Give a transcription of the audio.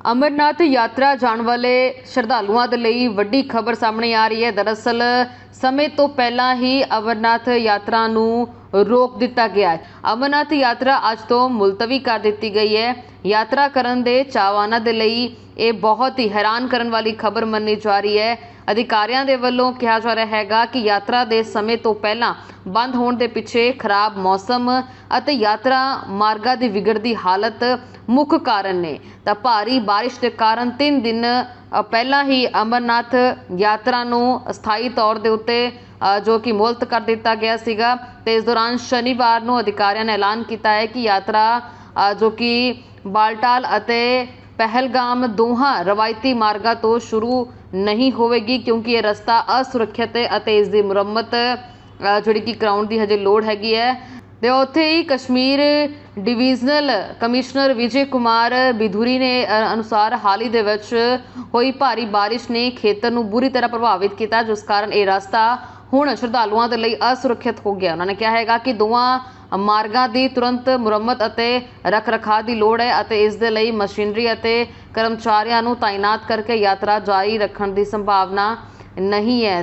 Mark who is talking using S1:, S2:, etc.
S1: ਅਮਰਨਾਥ ਯਾਤਰਾ ਜਾਣ ਵਾਲੇ ਸ਼ਰਧਾਲੂਆਂ ਦੇ ਲਈ ਵੱਡੀ ਖਬਰ ਸਾਹਮਣੇ ਆ ਰਹੀ ਹੈ। ਦਰਅਸਲ, ਸਮੇਂ ਤੋਂ ਪਹਿਲਾਂ ਹੀ ਅਮਰਨਾਥ ਯਾਤਰਾ ਨੂੰ ਰੋਕ ਦਿੱਤਾ ਗਿਆ ਹੈ। ਅਮਰਨਾਥ ਯਾਤਰਾ ਅੱਜ ਤੋਂ ਮੁਲਤਵੀ ਕਰ ਦਿੱਤੀ ਗਈ ਹੈ। ਯਾਤਰਾ ਕਰਨ ਦੇ ਚਾਹਵਾਨਾਂ ਦੇ ਲਈ ਇਹ ਬਹੁਤ ਹੀ ਹੈਰਾਨ ਕਰਨ ਵਾਲੀ ਖਬਰ ਮੰਨੀ ਜਾ ਰਹੀ ਹੈ। ਅਧਿਕਾਰੀਆਂ ਦੇ ਵੱਲੋਂ ਕਿਹਾ ਜਾ ਰਿਹਾ ਹੈਗਾ ਕਿ ਯਾਤਰਾ ਦੇ ਸਮੇਂ ਤੋਂ ਪਹਿਲਾਂ ਬੰਦ ਹੋਣ ਦੇ ਪਿੱਛੇ ਖਰਾਬ ਮੌਸਮ ਅਤੇ ਯਾਤਰਾ ਮਾਰਗਾਂ ਦੀ ਵਿਗੜਦੀ ਹਾਲਤ ਮੁੱਖ ਕਾਰਨ ਨੇ। ਤਾਂ ਭਾਰੀ ਬਾਰਿਸ਼ ਦੇ ਕਾਰਨ 3 ਦਿਨ ਪਹਿਲਾਂ ਹੀ ਅਮਰਨਾਥ ਯਾਤਰਾ ਨੂੰ ਸਥਾਈ ਤੌਰ ਦੇ ਉੱਤੇ ਜੋ ਕਿ ਮੁਲਤ ਕਰ ਦਿੱਤਾ ਗਿਆ ਸੀਗਾ ਤੇ ਇਸ ਦੌਰਾਨ ਸ਼ਨੀਵਾਰ ਨੂੰ ਅਧਿਕਾਰੀਆਂ ਨੇ ਐਲਾਨ ਕੀਤਾ ਹੈ ਕਿ ਯਾਤਰਾ ਜੋ ਕਿ ਬਾਲਟਾਲ ਅਤੇ ਪਹਿਲਗਾਮ ਦੋਹਾਂ ਰਵਾਇਤੀ ਮਾਰਗਾਂ ਤੋਂ ਸ਼ੁਰੂ ਨਹੀਂ ਹੋਵੇਗੀ ਕਿਉਂਕਿ ਇਹ ਰਸਤਾ ਅਸੁਰੱਖਿਅਤ ਹੈ ਅਤੇ ਇਸ ਦੀ ਮੁਰੰਮਤ ਜਿਹੜੀ ਕਿ ਕਰਾਉਣ ਦੀ ਹਜੇ ਲੋੜ ਹੈਗੀ ਹੈ। ਤੇ ਉੱਥੇ ਹੀ ਕਸ਼ਮੀਰ ਡਿਵੀਜ਼ਨਲ ਕਮਿਸ਼ਨਰ ਵਿਜੇ ਕੁਮਾਰ ਬਿਧੂਰੀ ਨੇ ਅਨੁਸਾਰ ਹਾਲ ਹੀ ਦੇ ਵਿੱਚ ਹੋਈ ਭਾਰੀ ਬਾਰਿਸ਼ ਨੇ ਖੇਤਰ ਨੂੰ ਬੁਰੀ ਤਰ੍ਹਾਂ ਪ੍ਰਭਾਵਿਤ ਕੀਤਾ, ਜਿਸ ਕਾਰਨ ਇਹ ਰਸਤਾ ਹੁਣ ਸ਼ਰਧਾਲੂਆਂ ਦੇ ਲਈ ਅਸੁਰੱਖਿਅਤ ਹੋ ਗਿਆ। ਉਹਨਾਂ ਨੇ ਕਿਹਾ ਹੈਗਾ ਕਿ ਦੋਵਾਂ ਮਾਰਗਾਂ ਦੀ ਤੁਰੰਤ ਮੁਰੰਮਤ ਅਤੇ ਰੱਖ-ਰਖਾਅ ਦੀ ਲੋੜ ਹੈ ਅਤੇ ਇਸ ਦੇ ਲਈ ਮਸ਼ੀਨਰੀ ਅਤੇ ਕਰਮਚਾਰੀਆਂ ਨੂੰ ਤਾਇਨਾਤ ਕਰਕੇ ਯਾਤਰਾ ਜਾਰੀ ਰੱਖਣ ਦੀ ਸੰਭਾਵਨਾ ਨਹੀਂ ਹੈ।